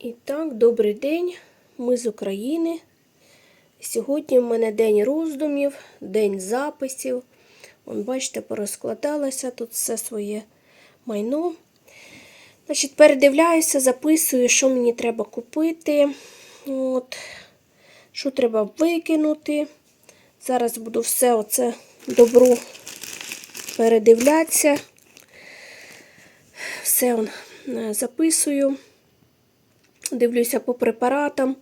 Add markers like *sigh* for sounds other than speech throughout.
І так, добрий день. Ми з України. Сьогодні в мене день роздумів, день записів. Вон, бачите, порозкладалося тут все своє майно. Значить, передивляюся, записую, що мені треба купити. От, що треба викинути. Зараз буду все оце добро передивлятися. Все е, записую. Дивлюся по препаратам,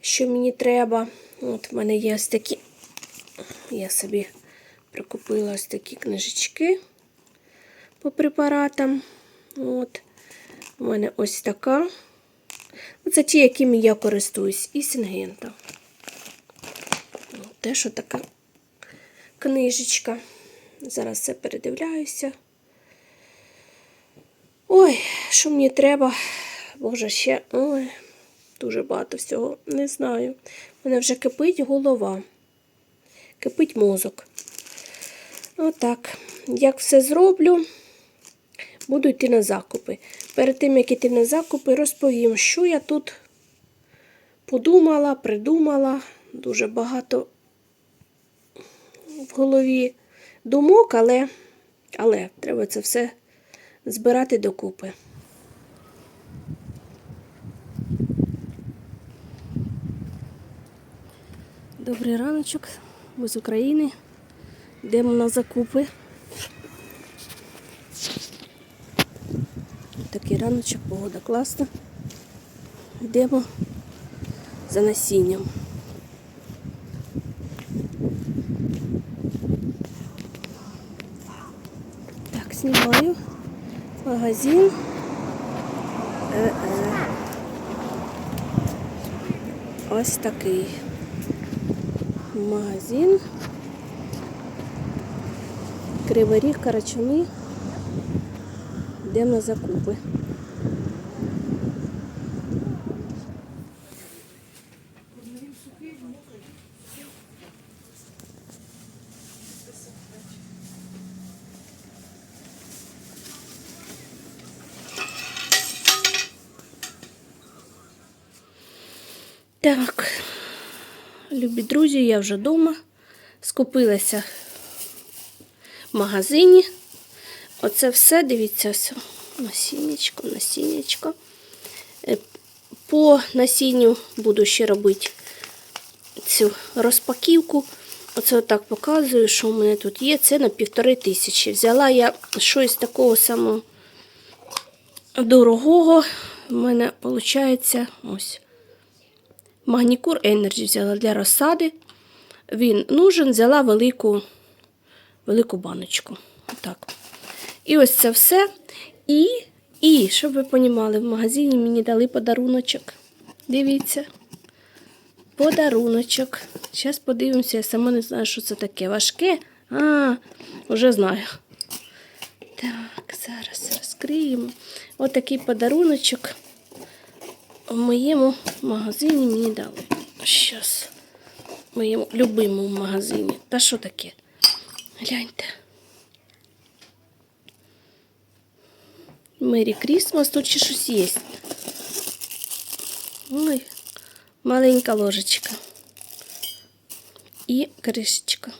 що мені треба. От в мене є ось такі. Я собі прикупила ось такі книжечки по препаратам. От. У мене ось така. Це ті, якими я користуюсь, і Сінгента. Те, що така книжечка. Зараз все передивляюся. Ой, що мені треба? Боже, ще ой, дуже багато всього. Не знаю. У мене вже кипить голова. Кипить мозок. Отак. Як все зроблю, буду йти на закупи. Перед тим, як йти на закупи, розповім, що я тут подумала, придумала. Дуже багато в голові думок, але, але треба це все збирати докупи. Добрий раночок, ми з України. Йдемо на закупи. Такий раночок, погода класна. Йдемо за насінням. Так, знімаю магазин. Е-е. Ось такий магазин. Кривий Ріг, Карачуни. Йдемо на закупи. Так, любі друзі, я вже вдома. Скупилася в магазині. Оце все, дивіться, все. насіннячко, насіннячко. Е, По насінню буду ще робити цю розпаківку. Оце отак показую, що у мене тут є. Це на півтори тисячі. Взяла я щось такого самого дорогого. У мене виходить ось. Магнікур Energy взяла для розсади. Він нужен, взяла велику, велику баночку. Отак. І ось це все. І, і, щоб ви розуміли, в магазині мені дали подаруночок. Дивіться. Подаруночок. Зараз подивимося, я сама не знаю, що це таке. Важке. А, вже знаю. Так, зараз розкриємо. Ось такий подаруночок в моєму магазині мені дали. Щас. В моєму любимому магазині. Та що таке? Гляньте. Мері Крісмас, тут ще щось є. Ой, маленька ложечка. І кришечка.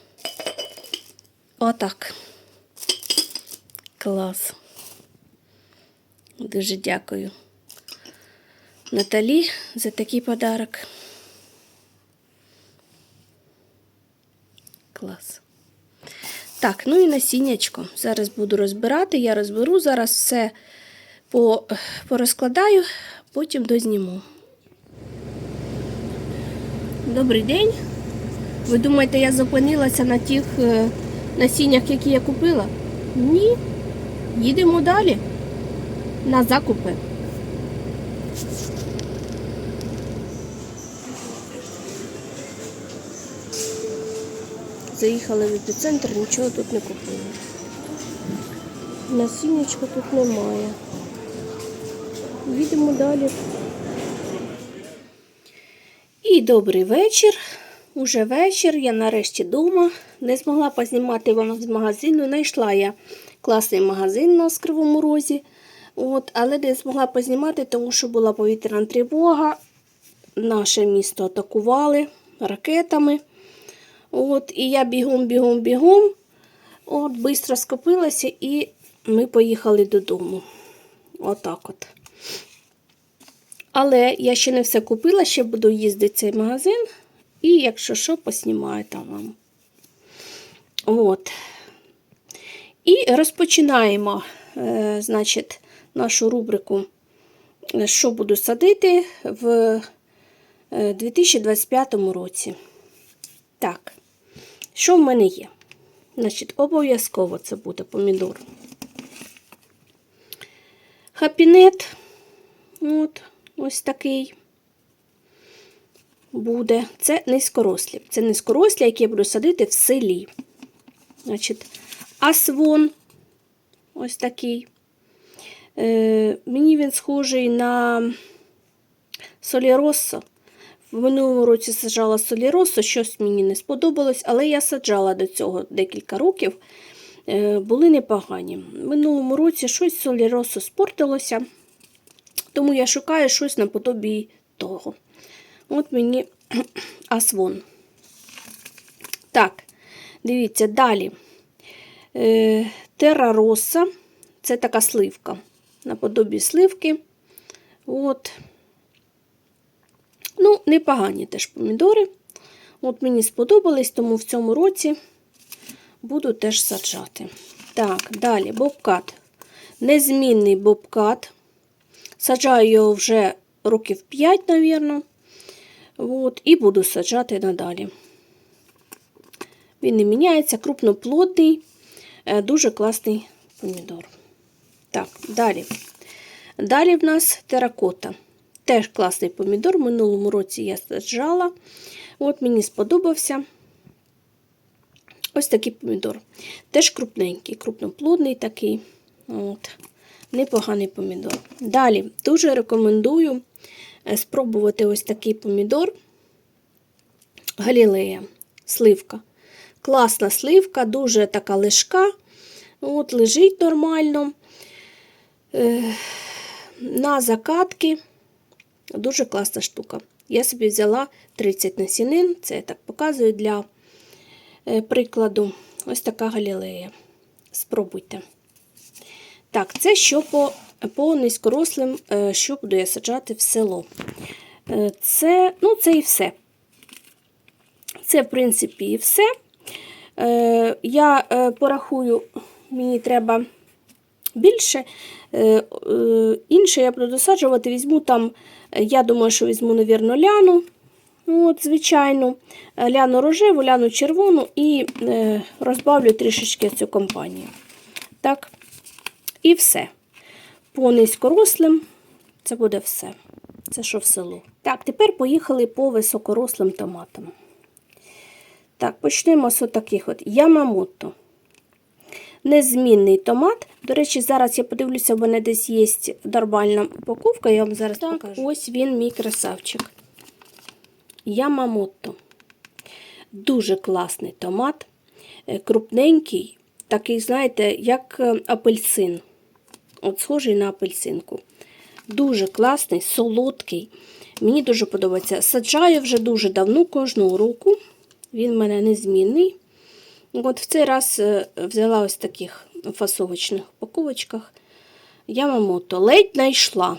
Отак. Клас. Дуже дякую. Наталі за такий подарок. Клас. Так, ну і насіннячко. Зараз буду розбирати, я розберу, зараз все по, порозкладаю, потім дозніму. Добрий день. Ви думаєте, я зупинилася на тих е, насіннях, які я купила? Ні. Їдемо далі на закупи. Заїхали в епіцентр, нічого тут не купили. Насіннячка тут немає. Їдемо далі. І добрий вечір. Уже вечір, я нарешті вдома. Не змогла познімати вам з магазину. Знайшла я класний магазин у нас Кривому Розі. От, але не змогла познімати, тому що була повітряна тривога. Наше місто атакували ракетами. От, і я бігом, бігом, бігом. От, швидко скопилася, і ми поїхали додому. Отак от. Але я ще не все купила, ще буду їздити в цей магазин. І якщо що, поснімаю там вам. От. І розпочинаємо, е, значить, нашу рубрику, е, що буду садити в е, 2025 році. Так, що в мене є? Значить, обов'язково це буде помідор. Хапінет. От, ось такий буде. Це низькорослі. Це низькорослі, які я буду садити в селі. Значить, асвон ось такий. Е, мені він схожий на соліроссо. В минулому році саджала соліроссо, щось мені не сподобалось, але я саджала до цього декілька років. Е, були непогані. В минулому році щось соліроссо спортилося, тому я шукаю щось наподобі того. От мені *clears throat* асвон. Так, дивіться, далі. Е, Террароса. Це така сливка. Наподобі сливки. От. Ну, непогані теж помідори. От мені сподобались, тому в цьому році буду теж саджати. Так, далі бобкат. Незмінний бобкат. Саджаю його вже років 5, мабуть. От, і буду саджати надалі. Він не міняється, крупноплодний, е, дуже класний помідор. Так, далі. Далі в нас теракота. Теж класний помідор. Минулому році я саджала. От мені сподобався. Ось такий помідор. Теж крупненький, крупноплодний такий. От. Непоганий помідор. Далі дуже рекомендую е, спробувати ось такий помідор. Галілея, сливка. Класна сливка, дуже така лежка. От, Лежить нормально. Е, на закатки. Дуже класна штука. Я собі взяла 30 насінин, це я так показую для е, прикладу. Ось така галілея. Спробуйте. Так, це що по, по низькорослим, е, що буду я саджати в село. Е, Це, ну, це і все. Це, в принципі, і все. Я порахую, мені треба більше. Інше я буду досаджувати, візьму там, я думаю, що візьму, навірно, ляну. От, звичайно, ляну рожеву, ляну червону і е, розбавлю трішечки цю компанію. Так, і все. По низькорослим це буде все. Це що в село. Так, тепер поїхали по високорослим томатам. Так, почнемо з таких от Ямамото. Незмінний томат. До речі, зараз я подивлюся, в мене десь є нормальна упаковка, я вам зараз так, покажу. Ось він, мій красавчик. Ямамото. Дуже класний томат. Е, Крупненький, такий, знаєте, як е, апельсин. От схожий на апельсинку. Дуже класний, солодкий. Мені дуже подобається. Саджаю вже дуже давно, кожного року. Він в мене незмінний. От в цей раз е, взяла ось таких фасовочних упаковочках. Ямамото ледь знайшла.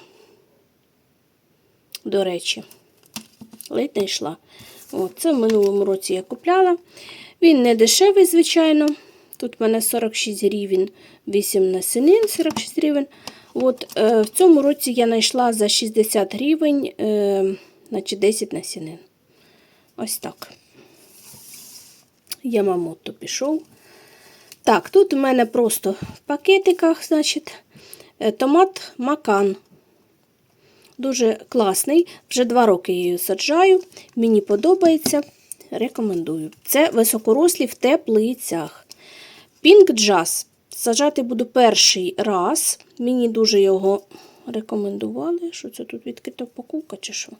До речі, ледь знайшла. Це в минулому році я купляла. Він не дешевий, звичайно. Тут в мене 46 гривень, 8 насінин, 46 гривень. От, е, в цьому році я знайшла за 60 гривень, е, значить 10 насінин. Ось так. Ямамото пішов. Так, тут у мене просто в пакетиках, значить, е, томат макан. Дуже класний. Вже два роки її саджаю. Мені подобається. Рекомендую. Це високорослі в теплицях. Jazz. Саджати буду перший раз. Мені дуже його рекомендували. Що це тут відкрита упаковка чи що?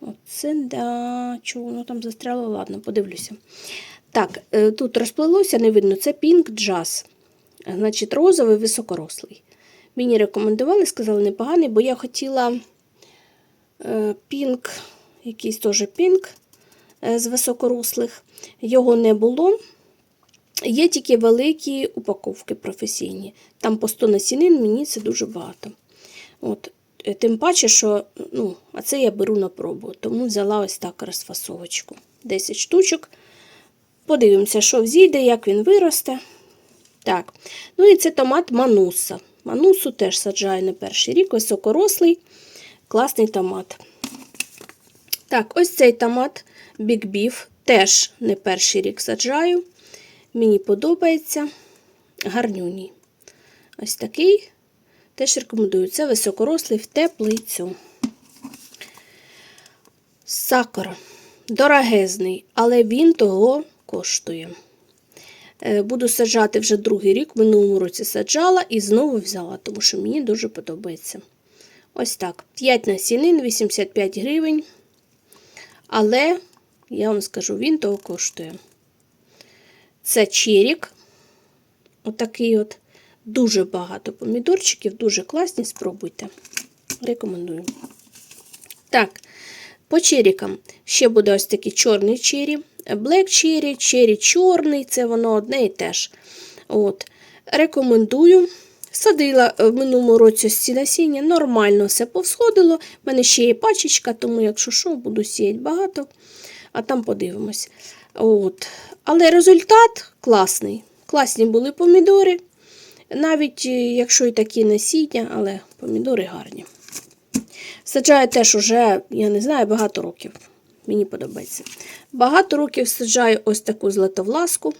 Оце да. Чого воно там застряло? Ладно, подивлюся. Так, е, тут розплилося, не видно, це Pink Jazz. Значить, розовий високорослий. Мені рекомендували, сказали непоганий, бо я хотіла е, пінк, якийсь теж пінк е, з високорослих. Його не було. Є тільки великі упаковки професійні. Там по 100 насінин, мені це дуже багато. От. Тим паче, що ну, а це я беру на пробу, тому взяла ось так розфасовочку. 10 штучок. Подивимося, що взійде, як він виросте. Так. Ну і це томат Мануса. Манусу теж саджаю на перший рік, високорослий, класний томат. Так, ось цей томат Big Beef теж не перший рік саджаю. Мені подобається. Гарнюній. Ось такий. Теж рекомендую. Це високорослий в теплицю. Сакура. Дорогезний, але він того коштує. Е, Буду саджати вже другий рік. Минулому році саджала і знову взяла, тому що мені дуже подобається. Ось так. 5 насінин, 85 гривень. Але, я вам скажу, він того коштує. Це черік. Отакий от. Дуже багато помідорчиків, дуже класні, спробуйте. Рекомендую. Так, по черікам. Ще буде ось такий чорний чері, блек чері, чері чорний, це воно одне і те ж. От. Рекомендую. Садила в минулому році ці насіння, нормально все повсходило. У мене ще є пачечка, тому, якщо що, буду сіяти багато, а там подивимось. От. Але результат класний. Класні були помідори. Навіть е, якщо і такі насіння, але помідори гарні. Саджаю теж уже, я не знаю, багато років. Мені подобається. Багато років саджаю ось таку златовласку.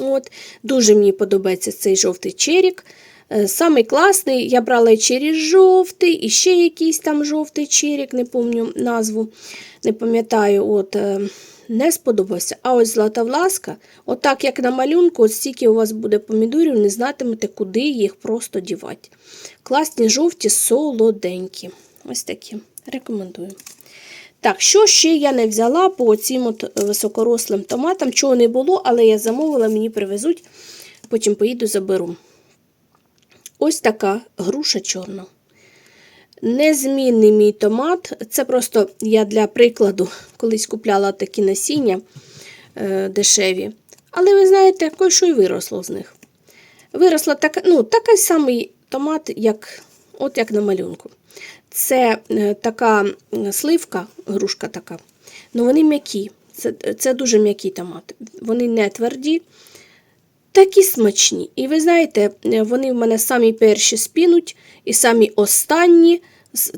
От. Дуже мені подобається цей жовтий черік. Е, Самий класний, я брала і черік жовтий, і ще якийсь там жовтий черік, не пам'ятаю назву, не пам'ятаю, от, е, не сподобався. А ось златовласка, отак, як на малюнку, от стільки у вас буде помідорів, не знатимете, куди їх просто дівати. Класні жовті, солоденькі. Ось такі. Рекомендую. Так, що ще я не взяла по цим от високорослим томатам, чого не було, але я замовила, мені привезуть, потім поїду заберу. Ось така груша чорна. Незмінний мій томат. Це просто я для прикладу колись купляла такі насіння е, дешеві. Але ви знаєте, кое-що й виросло з них. Виросла така, ну, такий самий томат, як, от як на малюнку. Це е, така сливка, грушка така. Ну вони м'які. Це, це дуже м'які томати. Вони не тверді, такі смачні. І ви знаєте, е, вони в мене самі перші спінуть, і самі останні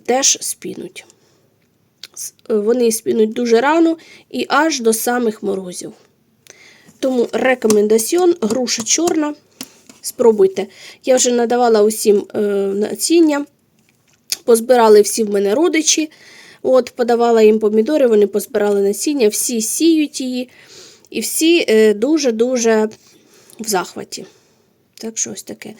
теж спінуть. Е, Вони спінуть дуже рано і аж до самих морозів. Тому рекомендаціон, груша чорна. Спробуйте. Я вже надавала усім насіння. Позбирали всі в мене родичі. От, подавала їм помідори, вони позбирали насіння, всі сіють її. І всі е, дуже-дуже в захваті. Так що таке.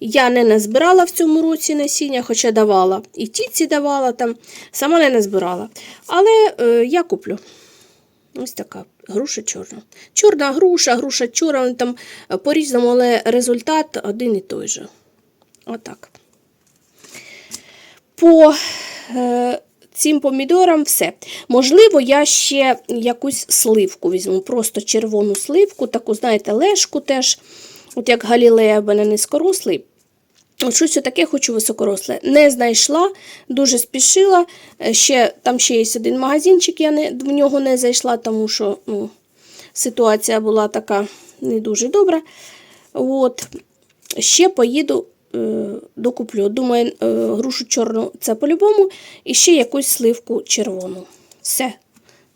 Я не назбирала в цьому році насіння, хоча давала. І тітці давала там, сама не назбирала. Але е, я куплю. Ось така груша чорна. Чорна груша, груша чорна, там е, по-різному, але результат один і той же. Отак. По е, цим помідорам все. Можливо, я ще якусь сливку візьму, просто червону сливку, таку, знаєте, лешку теж, от як Галілея в мене низькорослий. От щось таке хочу високоросле. Не знайшла, дуже спішила. Е, Ще, там ще є один магазинчик, я не, в нього не зайшла, тому що ну, ситуація була така не дуже добра. От. Ще поїду, докуплю. Думаю, е, грушу чорну це по-любому. І ще якусь сливку червону. Все.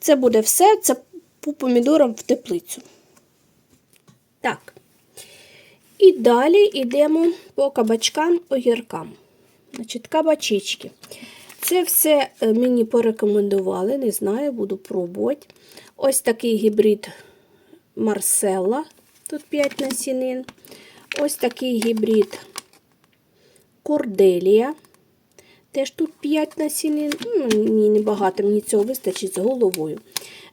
Це буде все. Це по помідорам в теплицю. Так. І далі йдемо по кабачкам огіркам. Значить, кабачечки. Це все е, мені порекомендували, не знаю, буду пробувати. Ось такий гібрид Марселла. Тут 5 насінин. Ось такий гібрид Корделія. Теж тут 5 насінин. Ну, ні, небагато, мені цього вистачить з головою.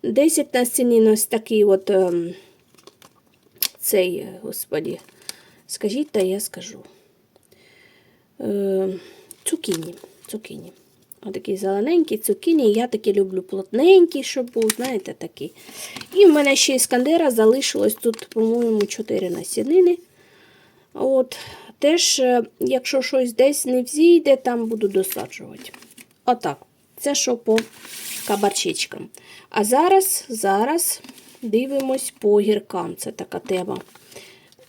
10 насінин ось такий от ем, цей, господі, скажіть, та я скажу. е, цукіні. цукіні. Отакий зелененький цукіні. Я такі люблю плотненький, щоб був, знаєте, такий. І в мене ще іскандера залишилось тут, по-моєму, 4 насінини. От, теж, е, якщо щось десь не взійде, там буду досаджувати. Отак. Це що по кабачечкам. А зараз, зараз дивимось по гіркам. Це така тема.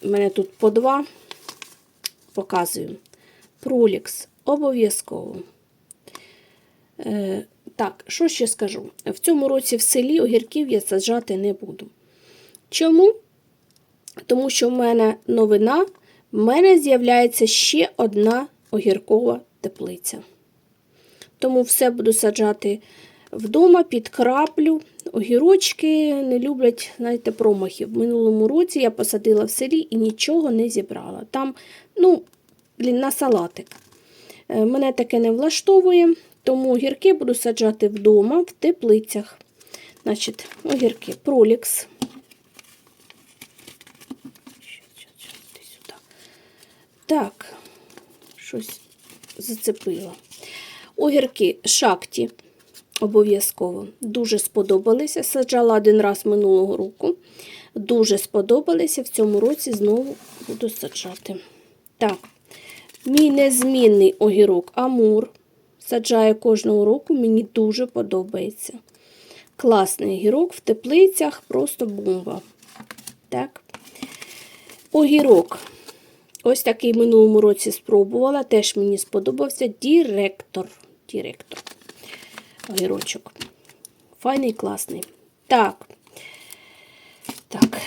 У мене тут по два. Показую. Пролікс. Обов'язково. Е, так, що ще скажу? В цьому році в селі огірків я саджати не буду. Чому? Тому що в мене новина, в мене з'являється ще одна огіркова теплиця. Тому все буду саджати вдома під краплю. Огірочки не люблять, знаєте, промахів. В минулому році я посадила в селі і нічого не зібрала. Там, ну, на салатик. Е, Мене таке не влаштовує, тому огірки буду саджати вдома в теплицях. Значить, огірки пролікс. Щас, щас, щас, іди сюди. Так, щось зацепила. Огірки шакті обов'язково. Дуже сподобалися. Саджала один раз минулого року. Дуже сподобалися. В цьому році знову буду саджати. Так, мій незмінний огірок Амур. Саджаю кожного року, мені дуже подобається. Класний огірок в теплицях, просто бомба. Так. Огірок. Ось такий минулому році спробувала. Теж мені сподобався директор. Директор. Огірочок. Файний, класний. Так. Так.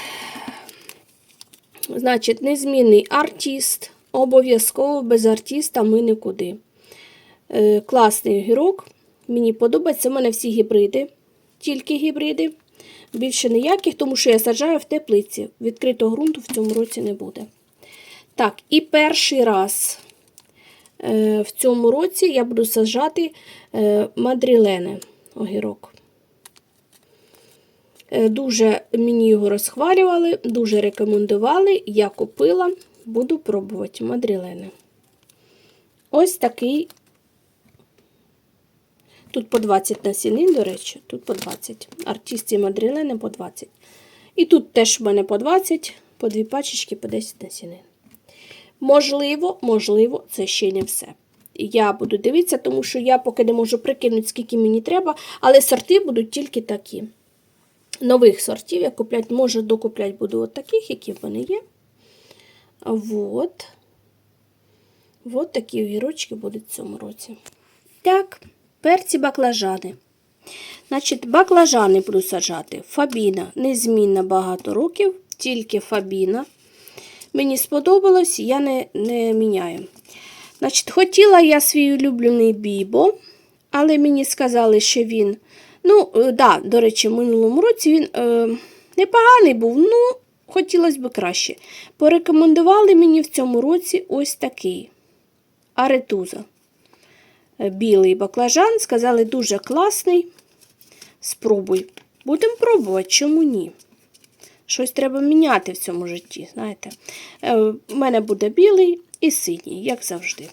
Значить, незмінний артист. Обов'язково без артиста ми нікуди. Е, класний огірок. Мені подобається. У мене всі гібриди. Тільки гібриди. Більше ніяких, тому що я саджаю в теплиці. Відкритого ґрунту в цьому році не буде. Так, і перший раз е, в цьому році я буду саджати е, мадрілене огірок. Е, дуже мені його розхвалювали, дуже рекомендували. Я купила, буду пробувати мадрілене. Ось такий. Тут по 20 насінин, до речі, тут по 20. Артисті мадрілени по 20. І тут теж в мене по 20, по дві пачечки, по 10 насінин. Можливо, можливо, це ще не все. Я буду дивитися, тому що я поки не можу прикинути, скільки мені треба, але сорти будуть тільки такі. Нових сортів я куплять, може, докуплять буду от таких, які в мене є. Вот. Вот такі огірочки будуть в цьому році. Так, перці баклажани. Значить, баклажани буду саджати. Фабіна незмінна багато років, тільки фабіна. Мені сподобалось, я не, не міняю. Значить, хотіла я свій улюблений бібо, але мені сказали, що він. Ну, е, да, до речі, в минулому році він е, непоганий був, ну, хотілося б краще. Порекомендували мені в цьому році ось такий аретуза. Е, Білий баклажан. Сказали, дуже класний. Спробуй. Будемо пробувати, чому ні? Щось треба міняти в цьому житті. знаєте. Е, У мене буде білий і синій, як завжди.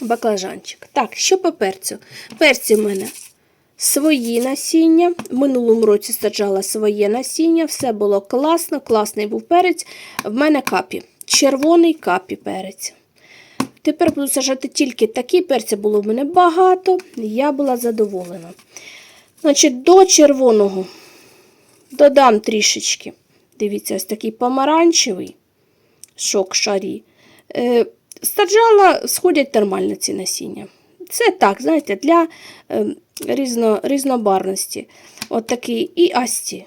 Баклажанчик. Так, що по перцю? Перці в мене свої насіння. В минулому році саджала своє насіння. Все було класно, класний був перець. В мене капі. Червоний капі перець. Тепер буду саджати тільки такі перці було в мене багато. Я була задоволена. Значить, до червоного додам трішечки. Дивіться, ось такий помаранчевий шок шарі. Е, саджала, сходять нормально ці насіння. Це так, знаєте, для е, різно, різнобарності. От такий і асті.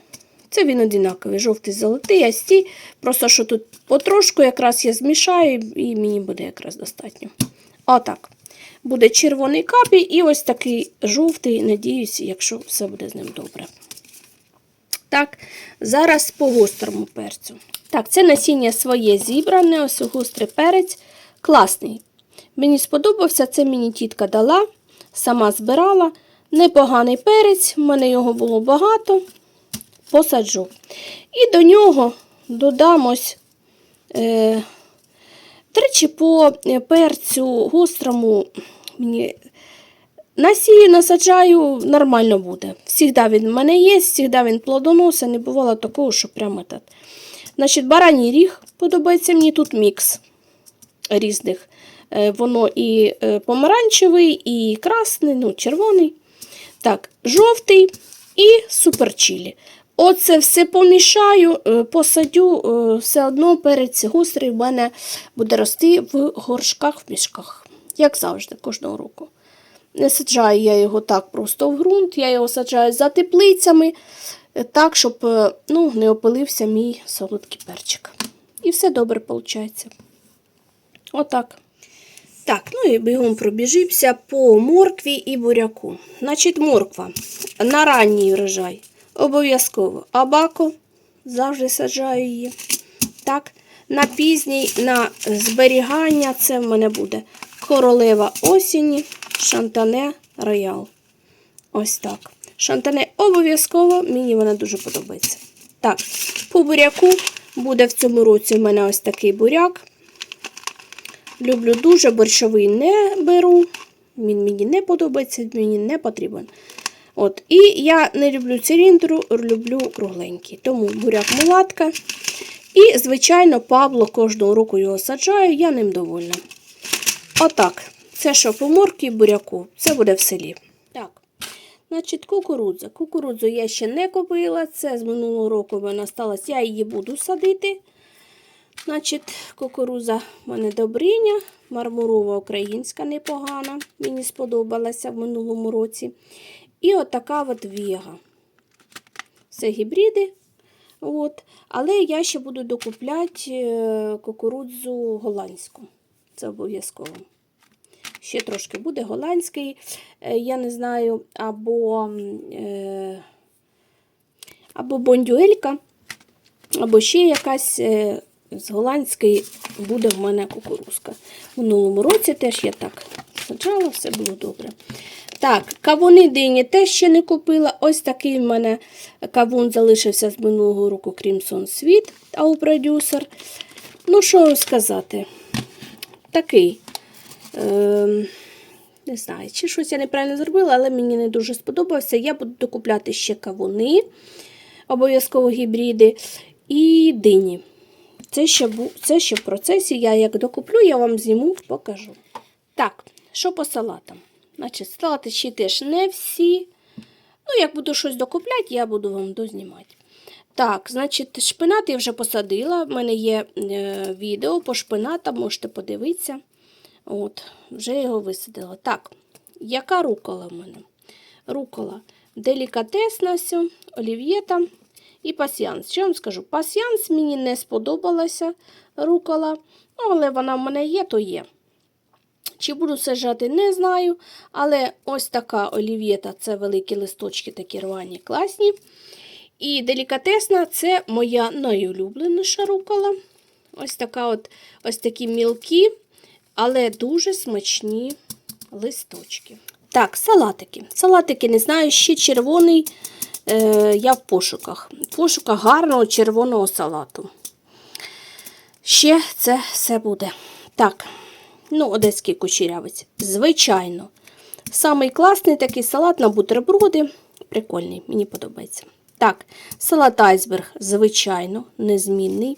Це він одинаковий, жовтий золотий, асті. Просто що тут потрошку якраз я змішаю, і мені буде якраз достатньо. Отак. Буде червоний капі і ось такий жовтий, надіюсь, якщо все буде з ним добре. Так, зараз по гострому перцю. Так, це насіння своє зібране, ось гострий перець. Класний. Мені сподобався, це мені тітка дала, сама збирала. Непоганий перець, в мене його було багато. Посаджу. І до нього додам ось е, До речі, по е, перцю гострому мені насію, насаджаю, нормально буде. Всігда він в мене є, всігда він плодоносить, не бувало такого, що прямо так. Значить, бараній ріг подобається мені тут мікс різних. Е, Воно і е, помаранчевий, і красний, ну, червоний. Так, жовтий і суперчілі. Оце все помішаю, е, посадю, все одно перець гострий в мене буде рости в горшках, в мішках. Як завжди, кожного року. Не саджаю я його так просто в ґрунт, я його саджаю за теплицями, е, так, щоб е, ну, не опилився мій солодкий перчик. І все добре виходить. Отак. Так, ну і бігом пробіжимося по моркві і буряку. Значить, морква на ранній врожай. Обов'язково абако, завжди саджаю її. Так, на пізній, на зберігання це в мене буде королева осені, шантане роял. Ось так. Шантане обов'язково, мені вона дуже подобається. Так, по буряку буде в цьому році в мене ось такий буряк. Люблю дуже, борщовий не беру. Він мені не подобається, мені не потрібен. От, І я не люблю циліндру, люблю кругленький. Тому буряк мулатка. І, звичайно, Пабло кожного року його саджаю, я ним довольна. Отак. Це що по моркві і буряку, це буде в селі. Так. Значить, кукурудза. Кукурудзу я ще не купила. Це з минулого року в мене осталось. Я її буду садити. Значить, кукуруза в мене добриня, мармурова українська непогана. Мені сподобалася в минулому році. І отака от вега. Це гібриди. От. Але я ще буду докупляти е, кукурудзу голландську. Це обов'язково. Ще трошки буде голландський, е, я не знаю, або, е, або бондюелька, або ще якась е, з голландської буде в мене кукурузка. В минулому році теж я так саджала, все було добре. Так, кавуни дині теж ще не купила. Ось такий в мене кавун залишився з минулого року Crimson Світ, продюсер. Ну, що сказати? Такий. Ем, не знаю, чи щось я неправильно зробила, але мені не дуже сподобався. Я буду докупляти ще кавуни, обов'язково гібриди і дині. Це ще, це ще в процесі. Я як докуплю, я вам зніму, покажу. Так, що по салатам? Значить, салати ще теж не всі. Ну, як буду щось докупляти, я буду вам дознімати. Так, значить, шпинат я вже посадила. В мене є е, відео по шпинатам, можете подивитися. От, вже його висадила. Так, яка рукола в мене? Рукола делікатесна, олів'єта і пасіанс. Що вам скажу? Пасіанс мені не сподобалася рукола, ну, але вона в мене є, то є. Чи буду саджати, не знаю. Але ось така олів'єта це великі листочки, такі рвані, класні. І делікатесна це моя найулюбленіша рукола. Ось така от, ось такі мілкі, але дуже смачні листочки. Так, салатики. Салатики, не знаю, ще червоний. Е, я в пошуках. В пошуках гарного червоного салату. Ще це все буде. Так, ну, одеський кучерявець. Звичайно. Самий класний такий салат на бутерброди. Прикольний, мені подобається. Так, салат айсберг, звичайно, незмінний.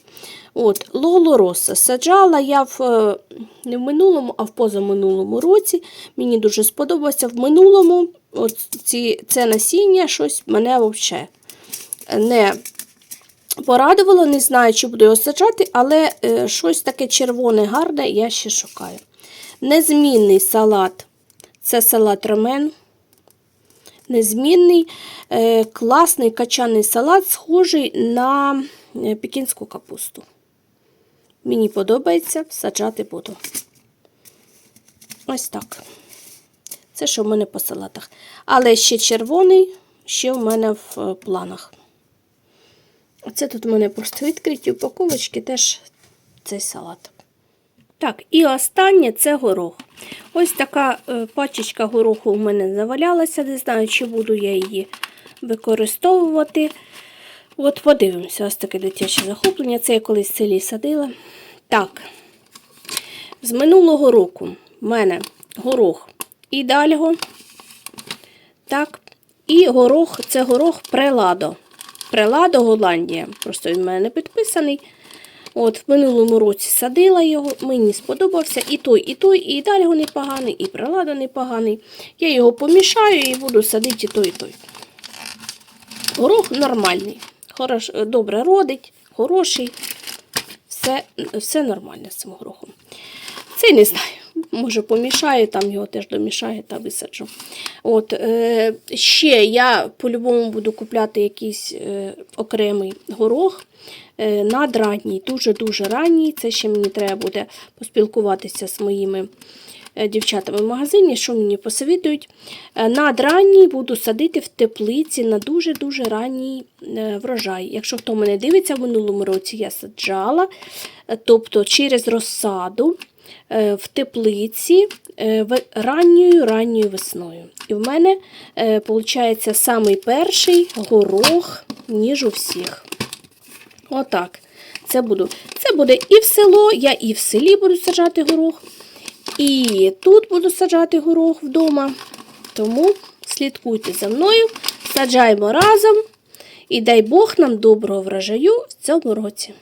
От, Лоло саджала я в, е, не в минулому, а в позаминулому році. Мені дуже сподобалося. В минулому от ці, це насіння щось мене взагалі не порадувало, не знаю, чи буду його саджати, але е, щось таке червоне, гарне я ще шукаю. Незмінний салат це салат ромен. Незмінний, е, класний качаний салат, схожий на е, пекінську капусту. Мені подобається, саджати буду. Ось так. Це що в мене по салатах. Але ще червоний, ще в мене в е, планах. Оце тут у мене просто відкриті упаковочки, теж цей салат. Так, і останнє це горох. Ось така е, пачечка гороху у мене завалялася, не знаю, чи буду я її використовувати. От подивимося, ось таке дитяче захоплення. Це я колись в селі садила. Так, З минулого року в мене горох ідальго. Так. І горох це горох Преладо. Преладо Голландія. Просто він в мене не підписаний. От, в минулому році садила його, мені сподобався і той, і той, і дальго непоганий, і прилада непоганий. Я його помішаю і буду садити і той, і той. Горох нормальний. Хорош, добре родить, хороший. Все, все нормально з цим горохом. Це не знаю. Може, помішаю, там його теж домішаю та висаджу. От, е, ще я по-любому буду купляти якийсь е, окремий горох. Е, надранній, дуже-дуже ранній. Це ще мені треба буде поспілкуватися з моїми е, дівчатами в магазині, що мені посовітують. Е, Надранній буду садити в теплиці на дуже-дуже ранній е, врожай. Якщо хто мене дивиться, в минулому році я саджала, тобто через розсаду в теплиці е, ранньою ранньою весною. І в мене виходить самий перший горох, ніж у всіх. Отак. Це буду. Це буде і в село, я і в селі буду саджати горох, і тут буду саджати горох вдома. Тому слідкуйте за мною, саджаємо разом і дай Бог нам доброго врожаю в цьому році.